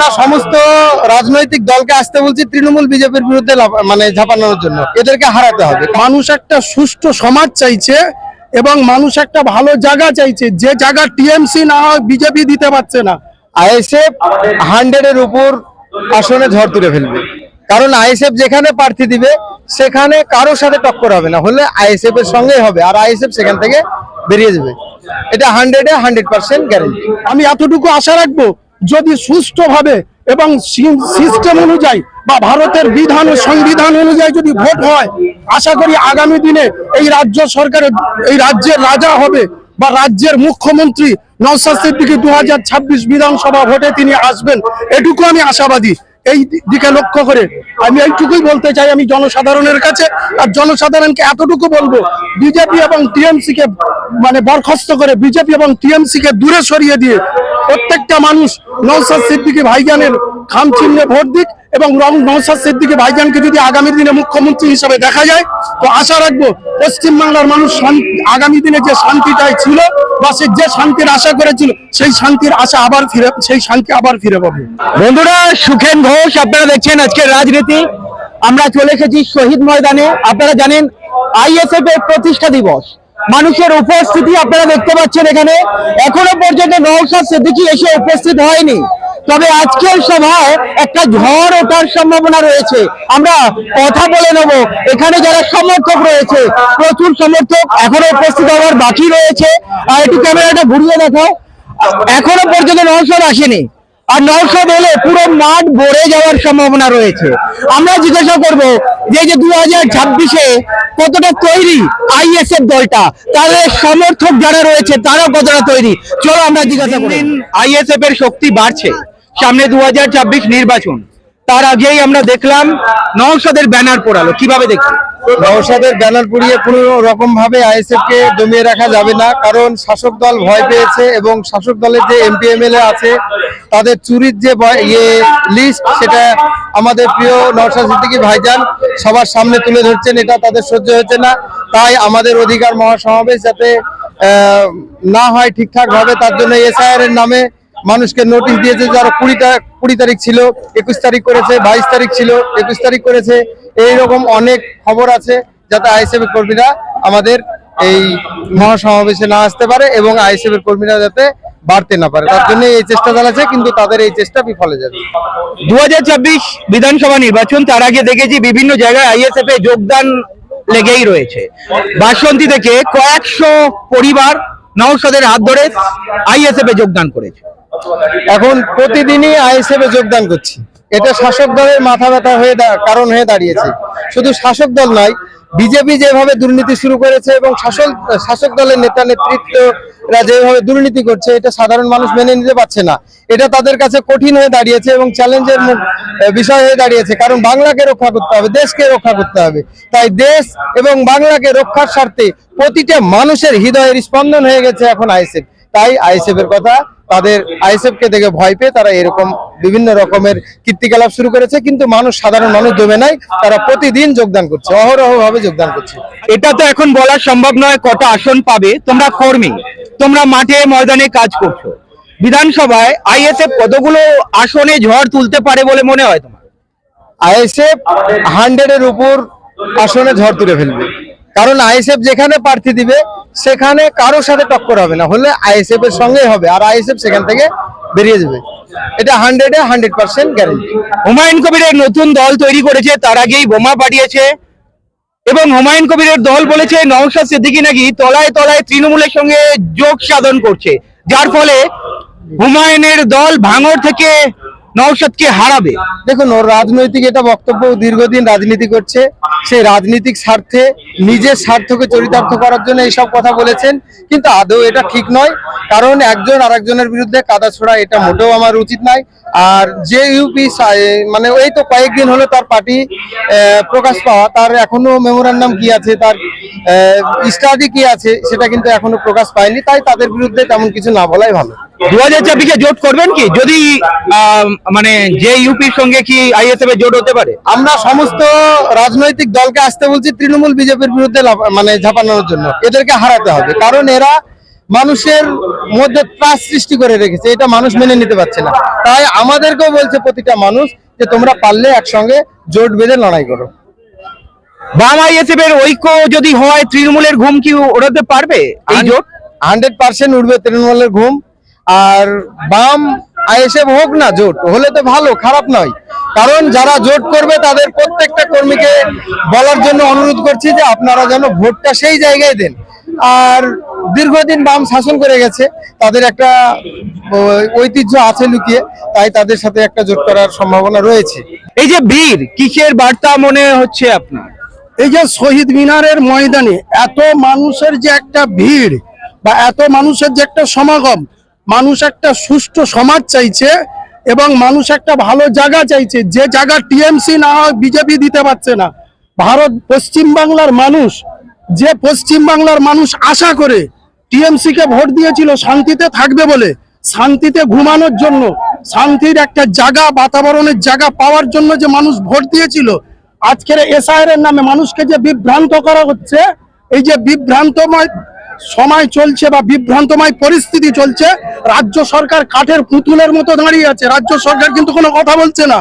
আমরা সমস্ত রাজনৈতিক দলকে আসতে বলছি তৃণমূল বিজেপির বিরুদ্ধে মানে ঝাঁপানোর জন্য। এদেরকে হারাতে হবে। মানুষ একটা সুষ্ঠু সমাজ চাইছে এবং মানুষ একটা ভালো জায়গা চাইছে। যে জায়গা টিএমসি না হয় বিজেপি দিতে পারছে না, আইএসএফ হান্ড্রেডের উপর আসনে ঝড় তুলে ফেলবে। কারণ আইএসএফ যেখানে প্রার্থী দিবে, সেখানে কারোর সাথে টক্কর হবে না। হলে আইএসএফ এর সঙ্গেই হবে আর আইএসএফ সেখান থেকে বেরিয়ে যাবে। এটা হান্ড্রেডে হান্ড্রেড পার্সেন্ট গ্যারেন্টি আমি এতটুকু আশা রাখব যদি সুষ্ঠুভাবে এবং সিস্টেম অনুযায়ী বা ভারতের বিধান ও সংবিধান অনুযায়ী যদি ভোট হয়, আশা করি আগামী দিনে এই রাজ্য সরকারের, এই রাজ্যের রাজা হবে বা রাজ্যের মুখ্যমন্ত্রী নওশাদ সিদ্দিকী দু হাজার বিধানসভা ভোটে তিনি আসবেন, এটুকু আমি আশাবাদী। এই দিকে লক্ষ্য করে। আমি এইটুকুই বলতে চাই, আমি জনসাধারণের কাছে, আর জনসাধারণকে এতটুকু বলব, বিজেপি এবং টিএমসি কে মানে বরখাস্ত করে, বিজেপি এবং টিএমসি কে দূরে সরিয়ে দিয়ে প্রত্যেকটা মানুষ নৌসাদ সিদ্দিকী ভাইজানের খাম চিহ্নে ভোট দিক এবং রং নৌসাদ সিদ্দিকী ভাইজানকে যদি আগামী দিনে মুখ্যমন্ত্রী হিসাবে দেখা যায়, তো আশা রাখব পশ্চিমবাংলার মানুষ আগামী দিনে যে শান্তিটাই ছিল বা সে যে শান্তির আশা করেছিল, সেই শান্তির আশা আবার ফিরে, সেই শান্তি আবার ফিরে পাবে। বন্ধুরা, সুখেন ঘোষ, আপনারা দেখছেন আজকের রাজনীতি। আমরা চলে এসেছি শহীদ ময়দানে। আপনারা জানেন, আইএসএফ এর প্রতিষ্ঠা দিবস। মানুষের উপস্থিতি আপনারা দেখতে পাচ্ছেন এখানে। এখনও পর্যন্ত নৌসাদ সিদ্দিকী এসে উপস্থিত হয়নি। তবে আজকের সভায় একটা ঝড় ওঠার সম্ভাবনা রয়েছে। আমরা কথা বলে নেব। এখানে যারা সমর্থক রয়েছে, প্রচুর সমর্থক এখনও উপস্থিত হওয়ার বাকি রয়েছে। আর একটু ক্যামেরাটা ঘুরিয়ে দেখাও। এখনও পর্যন্ত নৌসাদ আসেনি। আর নৌসাদ এলে পুরো মাঠ ভরে যাওয়ার সম্ভাবনা রয়েছে। আমরা জিজ্ঞাসা করব যে যে দু হাজার ছাব্বিশে কতটা তৈরি আইএসএফ দলটা? তাদের সমর্থক যারা রয়েছে, তারাও কতটা তৈরি? চলো আমরা জিজ্ঞাসা করি। আইএসএফ এর শক্তি বাড়ছে। সামনে দু নির্বাচন। তার আগেই আমরা দেখলাম নৌসাদের ব্যানার পড়ালো। কীভাবে দেখছি নওশাদের ব্যানার পুড়িয়ে কোনো রকম ভাবে আইএসএফ কে দমিয়ে রাখা যাবে না, কারণ শাসক দল ভয় পেয়েছে এবং শাসক দলের যে এমপি, এমএলএ আছে, তাদের চুরির যে ইয়ে লিস্ট সেটা আমাদের প্রিয় নওশাদ সিদ্দিকী ভাইজান সবার সামনে তুলে ধরছেন, এটা তাদের সহ্য হচ্ছে না। তাই আমাদের অধিকার মহাসমাবেশ যাতে না হয় ঠিকঠাক ভাবে তার জন্য এসআইআর এর নামে মানুষকে নোটিশ দিয়েছে যারা কুড়িটা কুড়ি তারিখ ছিল, একুশ তারিখ করেছে, বাইশ তারিখ ছিল, একুশ তারিখ করেছে, এইরকম অনেক খবর আছে যাতে আইএসএফ কর্মীরা আমাদের এই মহাসমাবেশে না আসতে পারে এবং আইএসএফ কর্মীরা যাতে বাড়তে না পারে। তার জন্য এই চেষ্টা চালাচ্ছে, কিন্তু তাদের এই চেষ্টা বিফলে যাবে। দু হাজার চব্বিশ বিধানসভা নির্বাচন, তার আগে দেখেছি বিভিন্ন জায়গায় আইএসএফ এ যোগদান লেগেই রয়েছে। বাসন্তী থেকে কয়েকশো পরিবার নওশাদের হাত ধরে আইএসএফ এ যোগদান করেছে। এখন প্রতিদিনই আইএসএফ এ যোগদান করছি। এটা শাসক দলের মাথা ব্যথা হয়ে কারণ হয়ে দাঁড়িয়েছে। শুধু শাসক দল নয়, বিজেপি যেভাবে দুর্নীতি শুরু করেছে এবং শাসক শাসক দলের নেতা নেতৃত্বরা যেভাবে দুর্নীতি করছে, এটা সাধারণ মানুষ মেনে নিতে পারছে না। এটা তাদের কাছে কঠিন হয়ে দাঁড়িয়েছে এবং চ্যালেঞ্জের বিষয় হয়ে দাঁড়িয়েছে। কারণ বাংলাকে রক্ষা করতে হবে, দেশকে রক্ষা করতে হবে। তাই দেশ এবং বাংলাকে রক্ষার স্বার্থে প্রতিটা মানুষের হৃদয়ের স্পন্দন হয়ে গেছে এখন আইএসএফ তাই আইএসএফ এর কথা তাদের আইএসএফ কে দেখে ভয় পেয়ে তারা এরকম বিভিন্ন রকমের কীর্তিকলাপ শুরু করেছে কিন্তু মানুষ সাধারণ মানুষ জমে নাই তারা প্রতিদিন যোগদান করছে অহরহ ভাবে যোগদান করছে। এটা তো এখন বলা সম্ভব নয় কত আসন পাবে তোমরা কর্মী তোমরা মাঠে ময়দানে কাজ করছ। বিধানসভায় আইএসএফ কতগুলো আসনে ঝড় তুলতে পারে বলে মনে হয় তোমার? আইএসএফ হান্ড্রেডের উপর আসনে ঝড় তুলে ফেলবে। কারণ আইএসএফ যেখানে প্রার্থী দিবে, সেখানে কারোর সাথে টক্কর হবে না। হলে আইএসএফ এর সঙ্গেই হবে আর আইএসএফ সেখান থেকে বেরিয়ে যাবে। এটা হান্ড্রেডে হান্ড্রেড পার্সেন্ট গ্যারেন্টি হুমায়ুন কবিরের নতুন দল তৈরি করেছে, তার আগেই বোমা পাঠিয়েছে। এবং হুমায়ুন কবিরের দল বলেছে, নওশাদ সিদ্দিকী নাকি তলায় তলায় তৃণমূলের সঙ্গে যোগ সাধন করছে। যার ফলে হুমায়ুনের দল ভাঙর থেকে নওশাদকে হারাবে। দেখুন, ওর রাজনৈতিক এটা বক্তব্য দীর্ঘদিন রাজনীতি করছে। সেই রাজনৈতিক স্বার্থে, নিজের স্বার্থকে চরিতার্থ করার জন্য এইসব কথা বলেছেন। কিন্তু আদৌ এটা ঠিক নয়। কারণ একজন আরেকজনের বিরুদ্ধে কাদা ছোড়া এটা মোটেও আমার উচিত নয়। আর যে ইউপি মানে এই তো কয়েকদিন হলো তার পার্টি প্রকাশ পাওয়া। তার এখনও মেমোরান্ডাম কি আছে, তার স্টাডি কি আছে, সেটা কিন্তু এখনও প্রকাশ পায়নি। তাই তাদের বিরুদ্ধে তেমন কিছু না বলাই ভালো। দু হাজার ছাব্বিশে জোট করবেন কি? যদি মানে যে ইউপির সঙ্গে কি আইএসএফ জোট হতে পারে? আমরা সমস্ত রাজনৈতিক দলকে আসতে বলছি তৃণমূল বিজেপির বিরুদ্ধে মানে ঝাঁপানোর জন্য। এদেরকে হারাতে হবে। কারণ এরা মানুষের মধ্যে ত্রাস সৃষ্টি করে রেখেছে। এটা মানুষ মেনে নিতে পারছে না। তাই আমাদেরকেও বলছে প্রতিটা মানুষ যে তোমরা পারলে একসঙ্গে জোট বেঁধে লড়াই করো। বাম আইএসএফ এর ঐক্য যদি হয় তৃণমূলের ঘুম কি ওড়াতে পারবে এই জোট? হান্ড্রেড পার্সেন্ট উঠবে তৃণমূলের ঘুম। আর বাম আইএসএফ হোক না জোট হলে তো ভালো খারাপ নয়। কারণ যারা জোট করবে তাদের প্রত্যেকটা কর্মীকে বলার জন্য অনুরোধ করছি যে আপনারা যেন ভোটটা সেই জায়গায় দেন। আর দীর্ঘদিন বাম শাসন করে গেছে তাদের একটা ঐতিহ্য আছে লুকিয়ে তাই তাদের সাথে একটা জোট করার সম্ভাবনা রয়েছে। এই যে বীর কিসের বার্তা মনে হচ্ছে আপনার? এই যে শহীদ মিনারের ময়দানে এত মানুষের যে একটা ভিড় বা এত মানুষের যে একটা সমাগম মানুষ একটা সুষ্ঠু সমাজ চাইছে এবং মানুষ একটা ভালো জায়গা চাইছে। যে জায়গা টিএমসি না হয় বিজেপি দিতে পারছে না। ভারত পশ্চিম বাংলার মানুষ, যে পশ্চিম বাংলার মানুষ আশা করে টিএমসি কে ভোট দিয়েছিল শান্তিতে থাকবে বলে, শান্তিতে ঘুমানোর জন্য, শান্তির একটা জায়গা, বাতাবরণের জায়গা পাওয়ার জন্য যে মানুষ ভোট দিয়েছিল, আজকের এসআইআর এর নামে মানুষকে যে বিভ্রান্ত করা হচ্ছে, এই যে বিভ্রান্তময় সময় চলছে বা বিভ্রান্তময় পরিস্থিতি চলছে, রাজ্য সরকার কাঠের পুতুলের মতো দাঁড়িয়ে আছে, রাজ্য সরকার কিন্তু কোনো কথা বলছে না।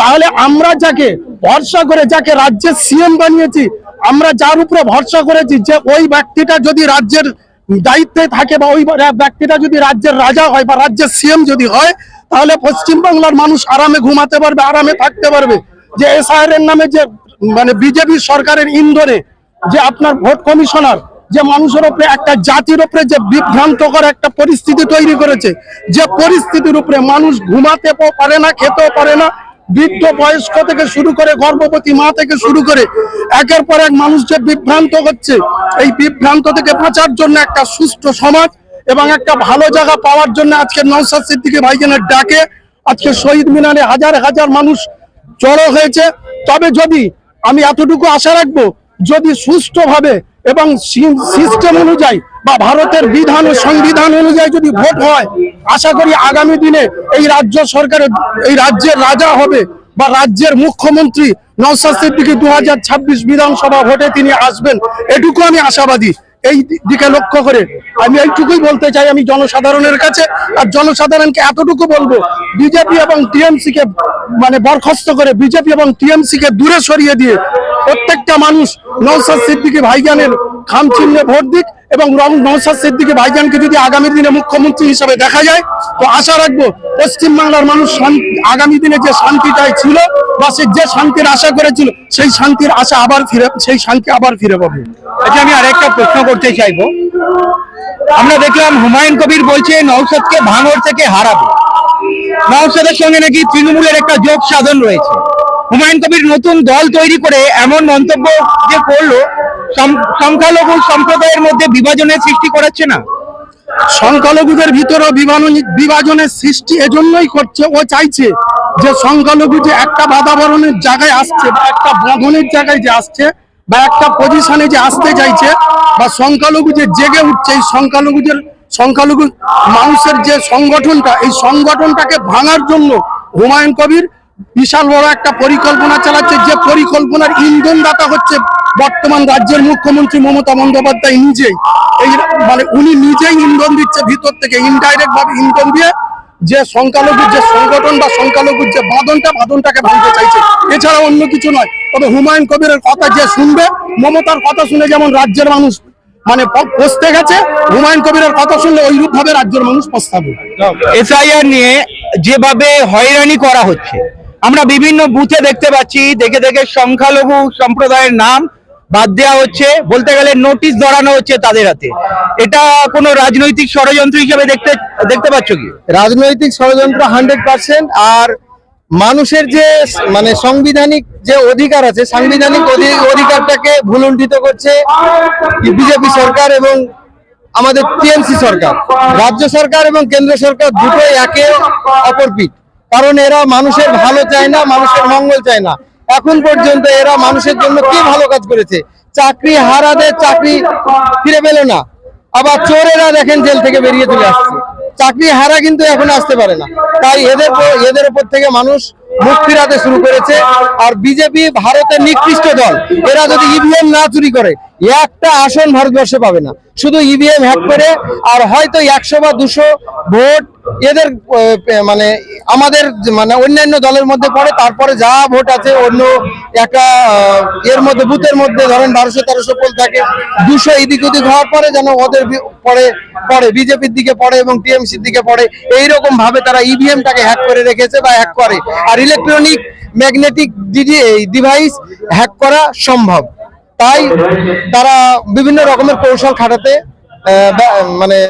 তাহলে আমরা যাকে ভরসা করে, যাকে রাজ্যের সিএম বানিয়েছি, আমরা যার উপরে ভরসা করেছি যে ওই ব্যক্তিটা যদি রাজ্যের দায়িত্বে থাকে বা ওই ব্যক্তিটা যদি রাজ্যের রাজা হয় বা রাজ্যের সিএম যদি হয়, তাহলে পশ্চিম বাংলার মানুষ আরামে ঘুমাতে পারবে, আরামে থাকতে পারবে। যে এসআইআর এর নামে যে মানে বিজেপি সরকারের ইন্ধনে যে আপনার ভোট কমিশনার যে মানুষের উপরে, একটা জাতির উপরে যে বিভ্রান্তকর একটা পরিস্থিতি তৈরি করেছে, যে পরিস্থিতির উপরে মানুষ ঘুমাতে পারে না, খেতেও পারে না, বৃদ্ধ বয়স্ক থেকে শুরু করে গর্ভবতী মা থেকে শুরু করে একের পর এক মানুষ যে বিভ্রান্ত হচ্ছে, এই বিভ্রান্ত থেকে বাঁচার জন্য একটা সুষ্ঠু সমাজ এবং একটা ভালো জায়গা পাওয়ার জন্য আজকে নৌসাদ সিদ্দিকী ভাইজানের ডাকে আজকে শহীদ মিনারে হাজার হাজার মানুষ জড়ো হয়েছে। তবে যদি আমি এতটুকু আশা রাখব, যদি সুষ্ঠুভাবে এবং সিস্টেম অনুযায়ী বা ভারতের বিধান ও সংবিধান অনুযায়ী যদি ভোট হয়, আশা করি আগামী দিনে এই রাজ্য সরকারের, এই রাজ্যের রাজা হবে বা রাজ্যের মুখ্যমন্ত্রী নওশাদ সিদ্দিকী দু হাজার ছাব্বিশ বিধানসভা ভোটে তিনি আসবেন, এটুকু আমি আশাবাদী। এই দিকে লক্ষ্য করে আমি এইটুকুই বলতে চাই আমি জনসাধারণের কাছে, আর জনসাধারণকে এতটুকু বলব, বিজেপি এবং টিএমসি কে মানে বরখাস্ত করে বিজেপি এবং টিএমসি কে দূরে সরিয়ে দিয়ে প্রত্যেকটা মানুষ নৌসাদ সিদ্দিকী ভাইজানের খাম চিহ্নে ভোট দিক এবং নৌসাদ সিদ্দিকী ভাইজানকে যদি আগামী দিনে মুখ্যমন্ত্রী হিসেবে দেখা যায়, তো আশা রাখব পশ্চিম বাংলার মানুষ আগামী দিনে যে শান্তিটাই ছিল বা সে যে শান্তির আশা করেছিল, সেই শান্তির আশা আবার ফিরে সেই শান্তি আবার ফিরে পাবে। আচ্ছা আমি আরেকটা প্রশ্ন করতে চাইব। আমরা দেখলাম হুমায়ুন কবির বলছে নৌসাদকে ভাঙর থেকে হারাবে। নৌসাদের সঙ্গে নাকি তৃণমূলের একটা যোগ সাধন রয়েছে। হুমায়ুন কবির নতুন দল তৈরি করে এমন মন্তব্য যে করল সংখ্যালঘু সম্প্রদায়ের মধ্যে বিভাজনের সৃষ্টি করাচ্ছে না। সংখ্যালঘুদের ভিতরে বিভাজন- বিভাজনের সৃষ্টি এজন্যই করছে, ও চাইছে যে সংখ্যালঘু যে একটা বাতাবরণের জায়গায় আসছে, বা একটা বাঁধনের জায়গায় যে আসছে, বা একটা পজিশনে যে আসতে চাইছে, বা সংখ্যালঘু যে জেগে উঠছে, এই সংখ্যালঘুদের, সংখ্যালঘু মানুষের যে সংগঠনটা, এই সংগঠনটাকে ভাঙার জন্য হুমায়ুন কবির বিশাল বড় একটা পরিকল্পনা চালাচ্ছে, যে পরিকল্পনার ইন্ধনদাতা হচ্ছে বর্তমান রাজ্যের মুখ্যমন্ত্রী মমতা বন্দ্যোপাধ্যায় নিজেই। এই মানে উনি নিজেই ইন্ধন দিচ্ছে, ভিতর থেকে ইনডাইরেক্ট ভাবে ইন্ধন দিয়ে যে সংখ্যালঘুর যে সংগঠন বা সংখ্যালঘুর যে বাঁধনটা, বাঁধনটাকে ভাঙতে চাইছে। এছাড়া অন্য কিছু নয়, তবে হুমায়ুন কবিরের কথা যে শুনবে, মমতার কথা শুনে যেমন রাজ্যের মানুষ মানে পস্তে গেছে, হুমায়ুন কবিরের কথা শুনলে ওইরূপ ভাবে রাজ্যের মানুষ পস্তাবে। এসআইআর নিয়ে যেভাবে হয়রানি করা হচ্ছে আমরা বিভিন্ন বুথে দেখতে পাচ্ছি, দেখে দেখে সংখ্যালঘু সম্প্রদায়ের নাম বাদ দেওয়া হচ্ছে। বলতে গেলে নোটিশ ধরানো হচ্ছে তাদের হাতে। এটা কোনো রাজনৈতিক ষড়যন্ত্র হিসেবে দেখতে দেখতে পাচ্ছ কি? রাজনৈতিক ষড়যন্ত্র হান্ড্রেড পার্সেন্ট আর মানুষের যে মানে সাংবিধানিক যে অধিকার আছে, সাংবিধানিক অধি- অধিকারটাকে ভুলুণ্ঠিত করছে বিজেপি সরকার এবং আমাদের টিএমসি সরকার। রাজ্য সরকার এবং কেন্দ্র সরকার দুটোই একে অপর পিঠ। কারণ এরা মানুষের ভালো চায় না মানুষের মঙ্গল চায় না। এখন পর্যন্ত এরা মানুষের জন্য কি ভালো কাজ করেছে? চাকরি হারাদের চাকরি ফিরে পেল না। আবার চোরেরা দেখেন জেল থেকে বেরিয়ে চলে আসছে। চাকরি হারা কিন্তু এখন আসতে পারে না। তাই এদের এদের উপর থেকে মানুষ মুখ ফিরাতে শুরু করেছে। আর বিজেপি ভারতের নিকৃষ্ট দল। এরা যদি ইভিএম না চুরি করে একটা আসন ভারতবর্ষে পাবে না। শুধু ইভিএম হ্যাক করে, আর হয়তো একশো বা দুশো ভোট এদের মানে আমাদের মানে অন্যান্য দলের মধ্যে পড়ে, তারপরে যা ভোট আছে, অন্য একটা এর মধ্যে, বুথের মধ্যে, ধরেন বারোশো তেরোশো পোল থাকে, দুশো এদিক ওদিক হওয়ার পরে যেন ওদের পরে পড়ে বিজেপির দিকে পড়ে এবং টিএমসির দিকে পড়ে, এইরকম ভাবে তারা ইভিএমটাকে হ্যাক করে রেখেছে বা হ্যাক করে। আর ইলেকট্রনিক ম্যাগনেটিক ডিভাইস হ্যাক করা সম্ভব। তাই তারা বিভিন্ন রকমের কৌশল খাটাতে মানে